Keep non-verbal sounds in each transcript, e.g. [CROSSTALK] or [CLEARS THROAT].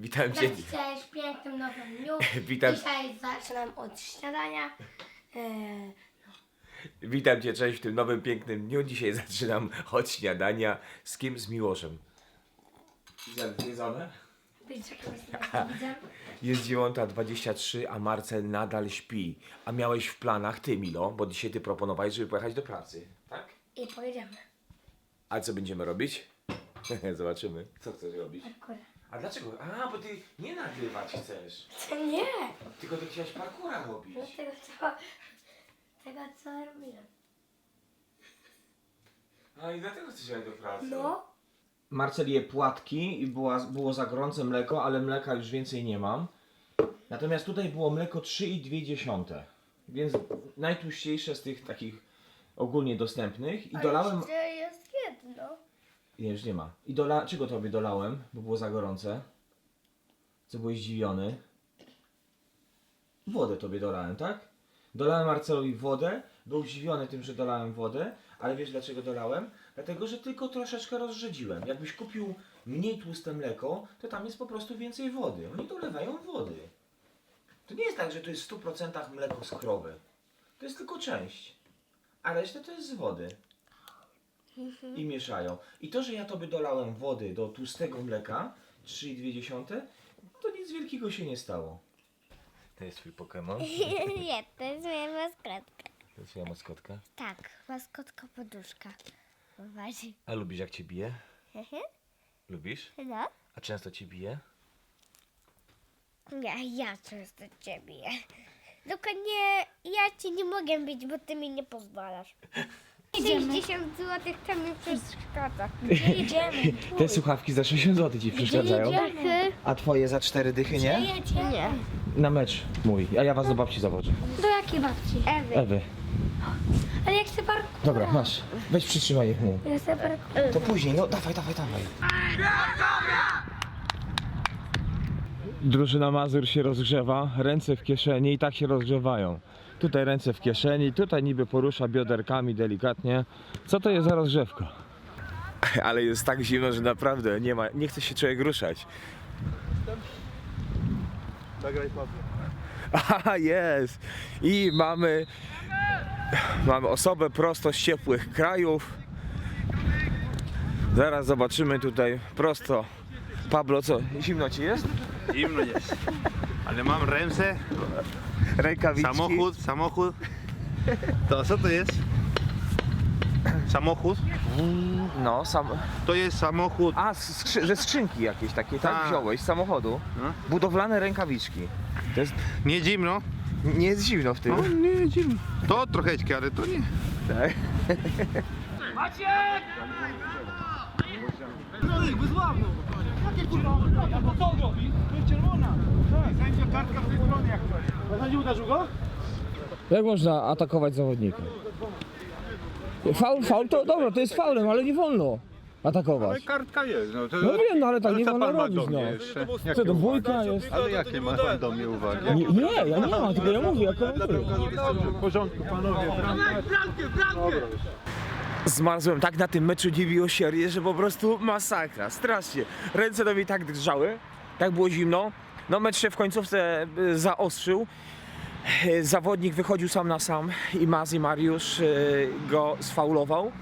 Witam cię. Cześć, cześć, w pięknym nowym dniu. [LAUGHS] Witam. Dzisiaj zaczynam od śniadania. Eee, Witam cię, cześć w tym nowym pięknym dniu. Dzisiaj zaczynam od śniadania. Z kim? Z Miłoszem. Zjedzone? wiecie, jak jest widzę? [LAUGHS] Jest 9.23, a Marcel nadal śpi. A miałeś w planach ty, Milo, bo dzisiaj ty proponowałeś, żeby pojechać do pracy, tak? I pojedziemy. A co będziemy robić? [LAUGHS] Zobaczymy. Co chcesz robić? Akurat. A dlaczego? A, bo ty nie nagrywać chcesz. Co nie? Tylko ty chciałeś parkura robić. No tego co, tego co robiłem. A i dlatego chcesz jechać do pracy. No. Marcel je płatki i była, było za gorące mleko, ale mleka już więcej nie mam. Natomiast tutaj było mleko 3,2, więc najtłuściejsze z tych takich ogólnie dostępnych. I dolałem... Nie, już nie ma. I dola... czego tobie dolałem, bo było za gorące? Co byłeś zdziwiony? Wodę tobie dolałem, tak? Dolałem Marcelowi wodę, był zdziwiony tym, że dolałem wodę, ale wiesz dlaczego dolałem? Dlatego, że tylko troszeczkę rozrzedziłem. Jakbyś kupił mniej tłuste mleko, to tam jest po prostu więcej wody. Oni dolewają wody. To nie jest tak, że to jest w 100% mleko z krowy. To jest tylko część. A reszta to jest z wody i mieszają. I to, że ja tobie dolałem wody do tłustego mleka, 3,2, to nic wielkiego się nie stało. To jest twój Pokémon? [LAUGHS] Nie, to jest moja maskotka. To jest twoja maskotka. Tak, maskotka poduszka. Uważaj. A lubisz jak cię bije? Lubisz? No? A często cię bije? Ja, ja często ciebie. Tylko nie, ja ci nie mogę bić, bo ty mi nie pozwalasz. [LAUGHS] 60 zł to mi przeszkadza. Gdzie idziemy? Te słuchawki za 60 zł ci przeszkadzają. Idziemy. A twoje za 4 dychy nie? Nie. Na mecz mój. A ja was do babci zawożę. Do jakiej babci? Ewy. Ewy. Ale jak chcę park... Dobra, masz. Weź przytrzymaj ich mu. Ja chcę park... To później, no dawaj, dawaj, dawaj. Drużyna Mazur się rozgrzewa, ręce w kieszeni i tak się rozgrzewają. Tutaj ręce w kieszeni, tutaj niby porusza bioderkami delikatnie. Co to jest za rozgrzewka? Ale jest tak zimno, że naprawdę nie ma, nie chce się człowiek ruszać. Aha, jest! I mamy, mamy osobę prosto z ciepłych krajów. Zaraz zobaczymy tutaj prosto. Pablo, co? Zimno ci jest? Zimno jest. Ale mam ręce, Rękawiczki. samochód, samochód. To co to jest? Samochód? No, sam... To jest samochód. A, skrzy... ze skrzynki jakieś takie, tak? Tak. Wziąłeś z samochodu. No. Budowlane rękawiczki. To jest... Nie zimno. Nie jest zimno w tym. No, nie zimno. To troszeczkę, ale to nie. Tak. Jak można atakować zawodnika? Faul, faul to dobra, to jest faulem, ale nie wolno atakować. Kartka jest, no to... No wiem, no ale tak nie co wolno pan ma robić, do mnie no. jeszcze? Co to uwagi? bójka jest? Ale jakie ma pan do mnie uwagi? Nie, nie, ja nie mam, tylko ja mówię, ja komentuję. W porządku panowie, bramka. Zmarzłem tak na tym meczu nie biło się, że po prostu masakra, strasznie. Ręce do mnie tak drżały, tak było zimno. No mecz się w końcówce y, zaostrzył. Y, Zawodnik wychodził sam na sam i Mazi Mariusz y, go sfaulował.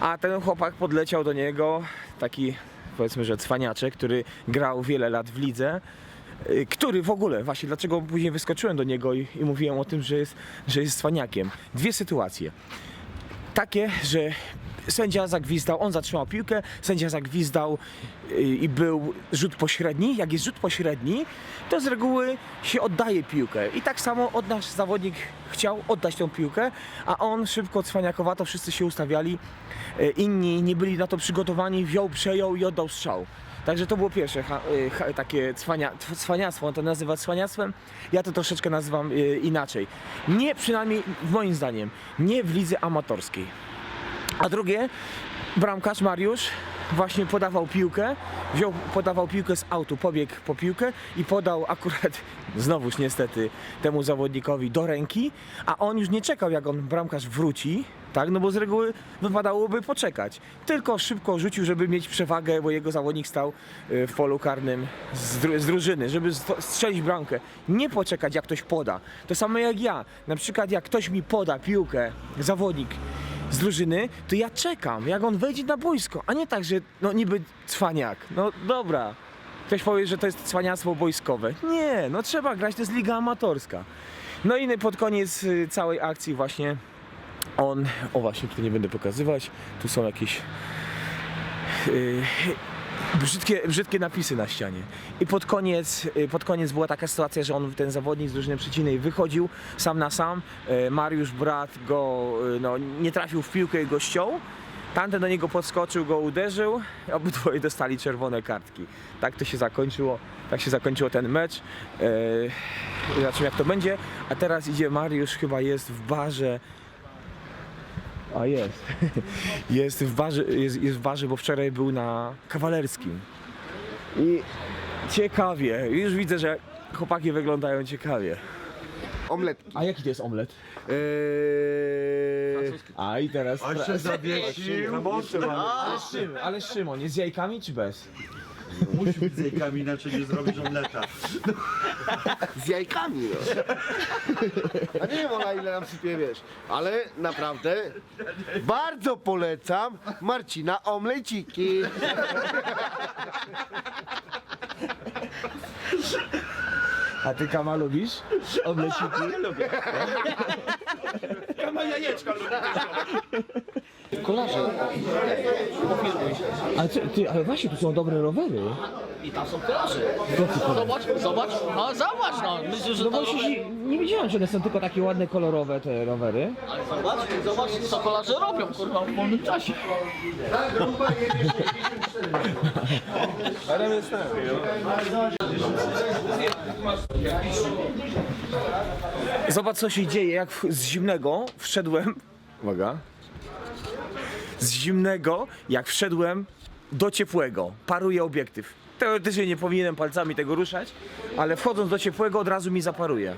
A ten chłopak podleciał do niego, taki powiedzmy, że cwaniaczek, który grał wiele lat w lidze. Który w ogóle, właśnie dlaczego później wyskoczyłem do niego i, i mówiłem o tym, że jest, że jest cwaniakiem. Dwie sytuacje takie, że sędzia zagwizdał, on zatrzymał piłkę, sędzia zagwizdał y, i był rzut pośredni. Jak jest rzut pośredni, to z reguły się oddaje piłkę. I tak samo od nasz zawodnik chciał oddać tą piłkę, a on szybko, cwaniakowato, wszyscy się ustawiali. Y, Inni nie byli na to przygotowani, wziął, przejął i oddał strzał. Także to było pierwsze ha, y, ha, takie cwania, tw- cwaniactwo, on to nazywa cwaniactwem, ja to troszeczkę nazywam y, inaczej. Nie, przynajmniej moim zdaniem, nie w lidze amatorskiej. A drugie, bramkarz Mariusz właśnie podawał piłkę, wziął, podawał piłkę z autu, pobiegł po piłkę i podał akurat, [LAUGHS] znowuż niestety, temu zawodnikowi do ręki, a on już nie czekał, jak on bramkarz wróci, tak, no bo z reguły wypadałoby poczekać. Tylko szybko rzucił, żeby mieć przewagę, bo jego zawodnik stał y, w polu karnym z, dru- z drużyny, żeby strzelić bramkę. Nie poczekać, jak ktoś poda. To samo jak ja. Na przykład, jak ktoś mi poda piłkę, zawodnik z drużyny, to ja czekam, jak on wejdzie na boisko, a nie tak, że no niby cwaniak. No dobra. Ktoś powie, że to jest cwaniactwo boiskowe. Nie, no trzeba grać, to jest liga amatorska. No i pod koniec y, całej akcji właśnie on, o właśnie, tu nie będę pokazywać, tu są jakieś yy, brzydkie, brzydkie napisy na ścianie. I pod koniec, yy, pod koniec była taka sytuacja, że on, ten zawodnik z drużyny przeciwnej wychodził sam na sam, yy, Mariusz, brat go, yy, no, nie trafił w piłkę i go ściął, Tamten do niego podskoczył, go uderzył, obydwoje dostali czerwone kartki. Tak to się zakończyło, tak się zakończył ten mecz. Yy, zobaczymy jak to będzie. A teraz idzie Mariusz, chyba jest w barze. A jest. [LAUGHS] Jest w barze, jest, jest w barze, bo wczoraj był na kawalerskim. I ciekawie, już widzę, że chłopaki wyglądają ciekawie. Omletki. A jaki to jest omlet? Eee, A i teraz. zawiesił. Ale, Szymon, ale Szymon, jest z jajkami czy bez? Musi być z jajkami, inaczej nie zrobisz omleta. z jajkami, no. A nie wiem ona ile nam sypie, wiesz, ale naprawdę bardzo polecam Marcina omleciki. A ty kama lubisz? Omleciki? lubię. Kama jajeczka lubię. Kolarze. Ale ty, ty, ale właśnie tu są dobre rowery. I tam są kolarze. Zobacz, zobacz, no zobacz, no. Myślisz, że No to bo się, nie widziałem, że one są tylko takie ładne, kolorowe te rowery. Ale zobacz, zobacz, co kolarze robią, kurwa, w wolnym czasie. Zobacz co się dzieje, jak w- z zimnego wszedłem. Uwaga. Z zimnego, jak wszedłem do ciepłego. Paruje obiektyw. Teoretycznie nie powinienem palcami tego ruszać, ale wchodząc do ciepłego od razu mi zaparuje.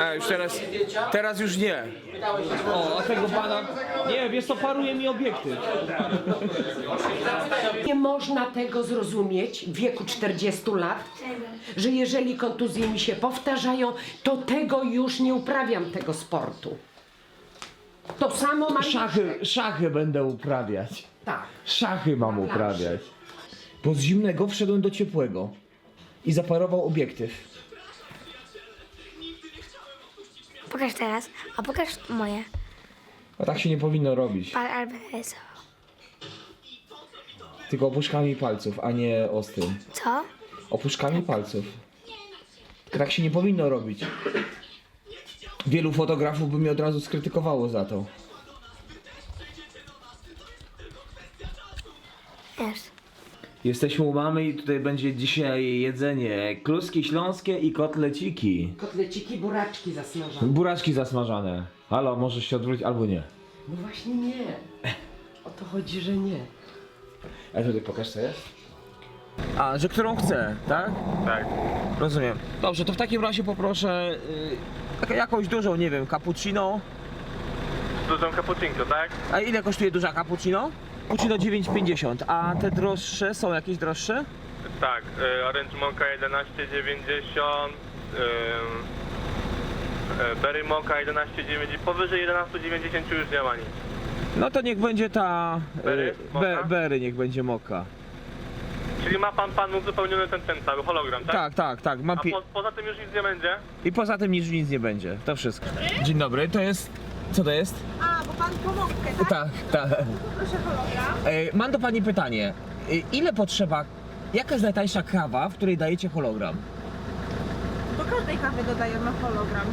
A już teraz, teraz już nie. O, a tego pana, nie, wiesz to paruje mi obiektyw. Nie można tego zrozumieć w wieku 40 lat, że jeżeli kontuzje mi się powtarzają, to tego już nie uprawiam tego sportu. To samo mam. Szachy, szachy będę uprawiać. Tak. Szachy mam uprawiać. Bo z zimnego wszedłem do ciepłego. I zaparował obiektyw. Pokaż teraz, a pokaż moje. A tak się nie powinno robić. Pal RBS. Tylko opuszkami palców, a nie ostrym. Co? Opuszkami palców. Tak się nie powinno robić. Wielu fotografów by mnie od razu skrytykowało za to. Wiesz. Jesteśmy u mamy i tutaj będzie dzisiaj jedzenie. Kluski śląskie i kotleciki. Kotleciki, buraczki zasmażane. Buraczki zasmażane. Halo, możesz się odwrócić albo nie. No właśnie nie. O to chodzi, że nie. A tutaj pokaż co jest. A, że którą chcę, tak? Tak. Rozumiem. Dobrze, to w takim razie poproszę y, jakąś dużą, nie wiem, cappuccino. Dużą cappuccinko, tak? A ile kosztuje duża cappuccino? Cappuccino 9,50. A te droższe są jakieś droższe? Tak, y, Orange Mocha 11,90, y, y, Berry Mocha 11,90, powyżej 11,90 już nie ma nic. No to niech będzie ta Berry? y, be? Berry niech będzie moka. Czyli ma pan pan uzupełniony ten, ten cały hologram, tak? Tak, tak, tak. Mam A pi- po, poza tym już nic nie będzie? I poza tym nic, nic nie będzie. To wszystko. Dzień dobry, to jest. Co to jest? A, bo pan pomogkę, tak? Tak, tak. Proszę hologram. E, mam do pani pytanie. E, ile potrzeba. Jaka jest najtańsza kawa, w której dajecie hologram? Do każdej kawy dodajemy hologram.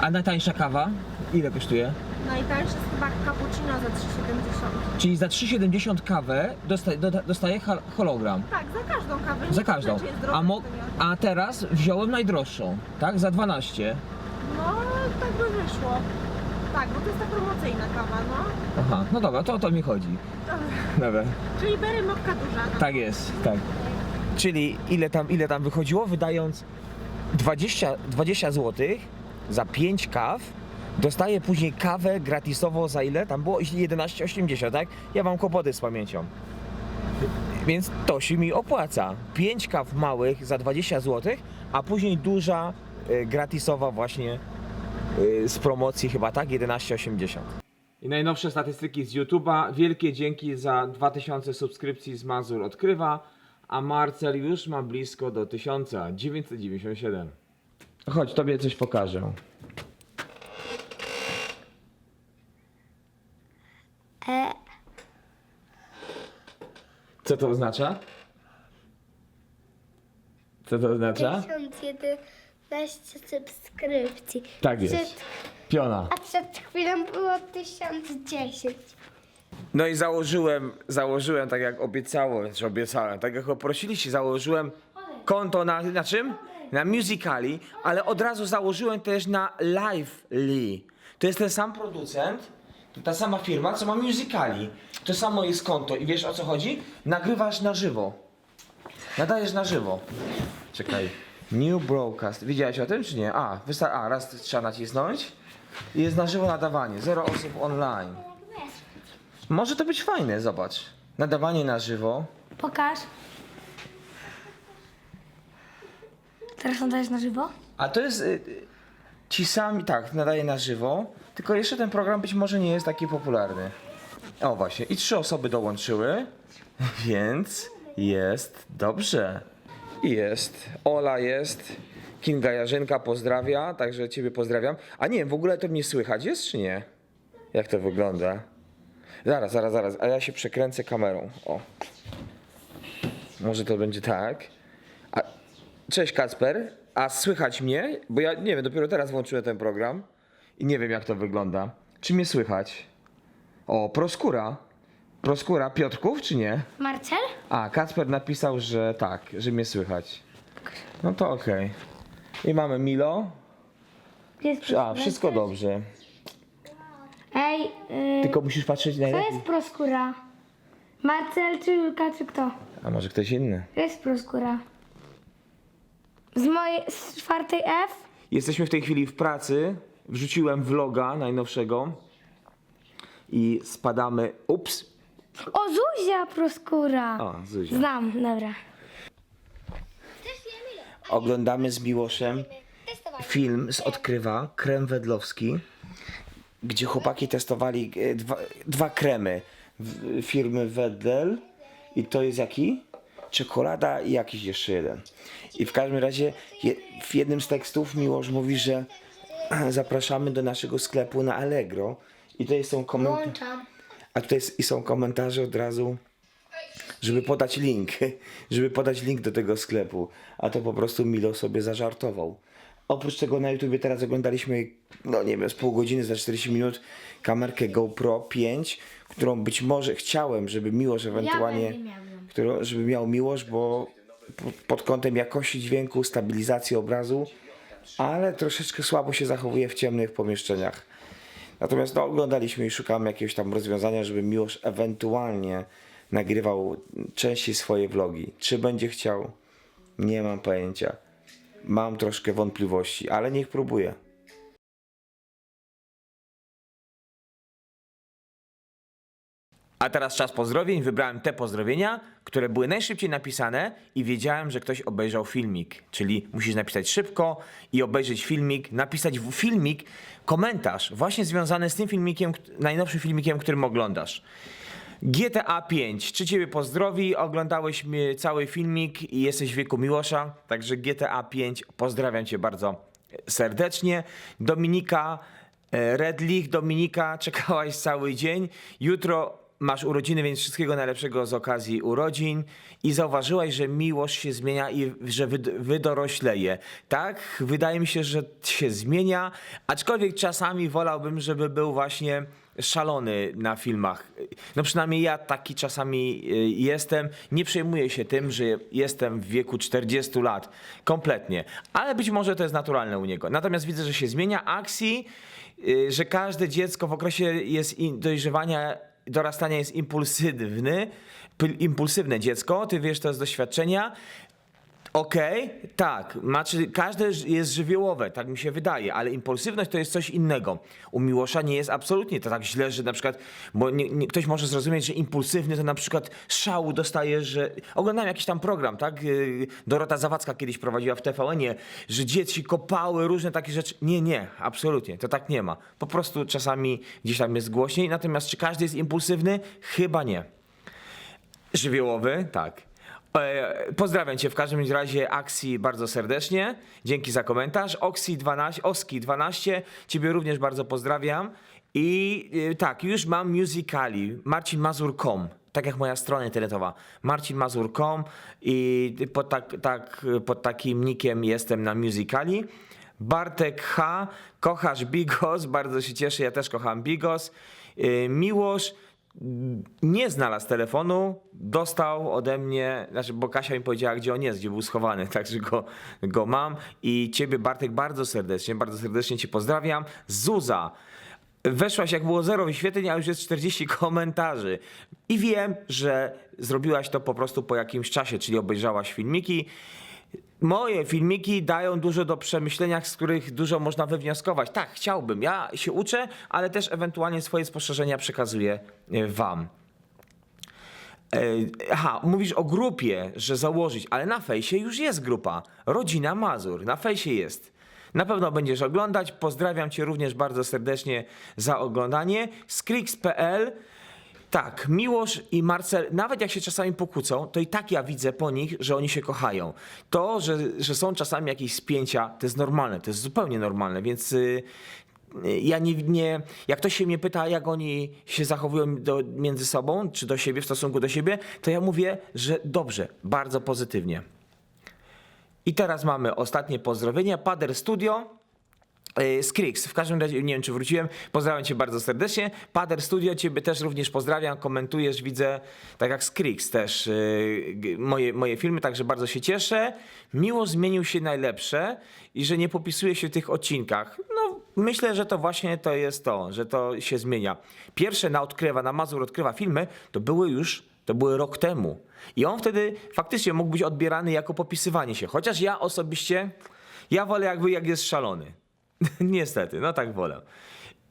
A najtańsza kawa? Ile kosztuje? Najtańszy jest chyba cappuccino za 3,70. Czyli za 3,70 kawę dosta, doda- dostaję hal- hologram. Tak, za każdą kawę. Za nie każdą. znaczy, jest droga, A, mo- czy nie. a teraz wziąłem najdroższą, tak? Za 12. No wyszło. Tak, bo to jest ta promocyjna kawa, no. Aha, no dobra, to o to mi chodzi. Dobra. Czyli bery mokka duża. No. Tak jest, tak. Czyli ile tam, ile tam wychodziło, wydając 20, 20 zł za 5 kaw, dostaję później kawę gratisowo za ile? Tam było 11,80, tak? Ja mam kłopoty z pamięcią. Więc to się mi opłaca. 5 kaw małych za 20 zł, a później duża y, gratisowa właśnie y, z promocji chyba, tak? 11,80. I najnowsze statystyki z YouTube'a. Wielkie dzięki za 2000 subskrypcji z Mazur Odkrywa, a Marcel już ma blisko do 1997. Chodź, tobie coś pokażę. E, Co to oznacza? Co to oznacza? 1011 subskrypcji. Tak jest. Przed, Piona. a przed chwilą było 1010. No i założyłem, założyłem tak jak obiecałem, czy obiecałem, tak jak poprosiliście, założyłem konto na, na czym? Na Musicali, ale od razu założyłem też na Lively. To jest ten sam producent, to ta sama firma, co ma Musicali. To samo jest konto i wiesz o co chodzi? Nagrywasz na żywo. Nadajesz na żywo. Czekaj. New broadcast. Widziałeś o tym czy nie? A, wysta- a raz trzeba nacisnąć. I jest na żywo nadawanie. Zero osób online. Może to być fajne, zobacz. Nadawanie na żywo. pokaż. Teraz nadajesz na żywo? A to jest. y, y, Ci sami, tak, nadaje na żywo. Tylko jeszcze ten program być może nie jest taki popularny. O właśnie, i trzy osoby dołączyły, [LAUGHS] więc jest dobrze. Jest. Ola jest. Kinga Jarzynka pozdrawia, także ciebie pozdrawiam. A nie, w ogóle to mnie słychać jest czy nie? Jak to wygląda? Zaraz, zaraz, zaraz. A ja się przekręcę kamerą. O. Może to będzie tak. A, cześć Kacper. A słychać mnie? Bo ja nie wiem, dopiero teraz włączyłem ten program i nie wiem jak to wygląda. Czy mnie słychać? O, Proskura. Proskura Piotrków, czy nie? Marcel? A, Kacper napisał, że tak, że mnie słychać. No to okej. I mamy Milo. Jest A, wszystko dobrze. Ej, y, Tylko musisz patrzeć to najlepiej. jest proskura. Marcel czy Julka czy kto? A może ktoś inny? Jest proskura. Z mojej, z czwartej F? Jesteśmy w tej chwili w pracy. Wrzuciłem vloga najnowszego. I spadamy. Ups. O, Zuzia proskura. O, Zuzia. Znam, dobra. Oglądamy z Miłoszem film z Odkrywa, krem wedlowski, gdzie chłopaki testowali e, dwa, dwa kremy w- firmy Wedel i to jest jaki? Czekolada i jakiś jeszcze jeden. I w każdym razie je, w jednym z tekstów Miłosz mówi, że [CLEARS THROAT] zapraszamy do naszego sklepu na Allegro i tutaj są komentarze. Włączam. A tutaj i są komentarze od razu, żeby podać link, [LAUGHS] żeby podać link do tego sklepu. A to po prostu Milo sobie zażartował. Oprócz tego na YouTubie teraz oglądaliśmy, no nie wiem, z pół godziny, za 40 minut kamerkę GoPro 5, którą być może chciałem, żeby Miłosz ewentualnie, którą, żeby miał Miłosz, bo po- pod kątem jakości dźwięku, stabilizacji obrazu, ale troszeczkę słabo się zachowuje w ciemnych pomieszczeniach. Natomiast no, oglądaliśmy i szukamy jakiegoś tam rozwiązania, żeby Miłosz ewentualnie nagrywał częściej swoje vlogi. Czy będzie chciał? Nie mam pojęcia. Mam troszkę wątpliwości, ale niech próbuje. A teraz czas pozdrowień. Wybrałem te pozdrowienia, które były najszybciej napisane i wiedziałem, że ktoś obejrzał filmik. Czyli musisz napisać szybko i obejrzeć filmik, napisać w filmik komentarz właśnie związany z tym filmikiem, najnowszym filmikiem, którym oglądasz. GTA 5. Czy ciebie pozdrowi? Oglądałeś cały filmik i jesteś w wieku Miłosza, także GTA 5 pozdrawiam cię bardzo serdecznie. Dominika e, Redlich, Dominika, [LAUGHS] czekałaś cały dzień. Jutro masz urodziny, więc wszystkiego najlepszego z okazji urodzin. I zauważyłaś, że miłość się zmienia i że wyd- wydorośleje. Tak, wydaje mi się, że się zmienia, aczkolwiek czasami wolałbym, żeby był właśnie szalony na filmach. No przynajmniej ja taki czasami y, jestem. Nie przejmuję się tym, że jestem w wieku 40 lat. Kompletnie. Ale być może to jest naturalne u niego. Natomiast widzę, że się zmienia akcji y, że każde dziecko w okresie jest dojrzewania, dorastania jest impulsywny, impulsywne dziecko, ty wiesz to z doświadczenia. Okej, tak, znaczy każde jest żywiołowe, tak mi się wydaje, ale impulsywność to jest coś innego. U Miłosza nie jest absolutnie to tak źle, że na przykład, bo nie, nie, ktoś może zrozumieć, że impulsywny to na przykład szału dostaje, że oglądałem jakiś tam program, tak? Yy, Dorota Zawadzka kiedyś prowadziła w TVN-ie, że dzieci kopały, różne takie rzeczy. Nie, nie, absolutnie, to tak nie ma. Po prostu czasami gdzieś tam jest głośniej, natomiast czy każdy jest impulsywny? Chyba nie. Żywiołowy, tak. E, Pozdrawiam Cię w każdym razie, Aksi, bardzo serdecznie. Dzięki za komentarz. Oksi 12, Oski 12, Ciebie również bardzo pozdrawiam. I e, tak, już mam musicali. marcinmazur.com, tak jak moja strona internetowa. marcinmazur.com i pod, tak, tak, pod takim nikiem jestem na musicali. Bartek H, kochasz Bigos, bardzo się cieszę, ja też kocham Bigos. E, nie znalazł telefonu, dostał ode mnie, znaczy, bo Kasia mi powiedziała, gdzie on jest, gdzie był schowany, [LAUGHS] także go, go mam. I ciebie, Bartek, bardzo serdecznie, bardzo serdecznie cię pozdrawiam. Zuza, weszłaś jak było zero wyświetleń, a już jest 40 [LAUGHS] komentarzy. I wiem, że zrobiłaś to po prostu po jakimś czasie, czyli obejrzałaś filmiki. Moje filmiki dają dużo do przemyślenia, z których dużo można wywnioskować. Tak, chciałbym. Ja się uczę, ale też ewentualnie swoje spostrzeżenia przekazuję e, Wam. E, Aha, mówisz o grupie, że założyć, ale na fejsie już jest grupa. Rodzina Mazur, na fejsie jest. Na pewno będziesz oglądać. Pozdrawiam Cię również bardzo serdecznie za oglądanie. Skrix.pl tak, Miłosz i Marcel, nawet jak się czasami pokłócą, to i tak ja widzę po nich, że oni się kochają. To, że, że są czasami jakieś spięcia, to jest normalne, to jest zupełnie normalne, więc y, ja nie, nie, jak ktoś się mnie pyta, jak oni się zachowują do, między sobą, czy do siebie, w stosunku do siebie, to ja mówię, że dobrze, bardzo pozytywnie. I teraz mamy ostatnie pozdrowienia. Pader Studio. E, Skrix, w każdym razie nie wiem czy wróciłem, pozdrawiam cię bardzo serdecznie. Pader Studio, ciebie też również pozdrawiam, komentujesz, widzę, tak jak Skrix też g- moje, moje filmy, także bardzo się cieszę. Miło zmienił się najlepsze i że nie popisuje się w tych odcinkach. No myślę, że to właśnie to jest to, że to się zmienia. Pierwsze na Odkrywa, na Mazur Odkrywa filmy, to były już to były rok temu. I on wtedy faktycznie mógł być odbierany jako popisywanie się. Chociaż ja osobiście, ja wolę jakby jak jest szalony. [LAUGHS] Niestety, no tak wolę.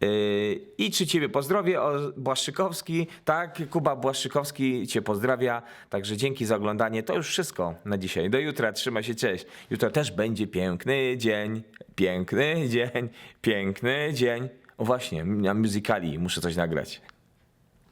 Yy, I czy ciebie pozdrowię, o Błaszczykowski, tak, Kuba Błaszczykowski cię pozdrawia, także dzięki za oglądanie, to już wszystko na dzisiaj, do jutra, trzymaj się, cześć, jutro też będzie piękny dzień, piękny dzień, piękny dzień, o właśnie, na musicali muszę coś nagrać.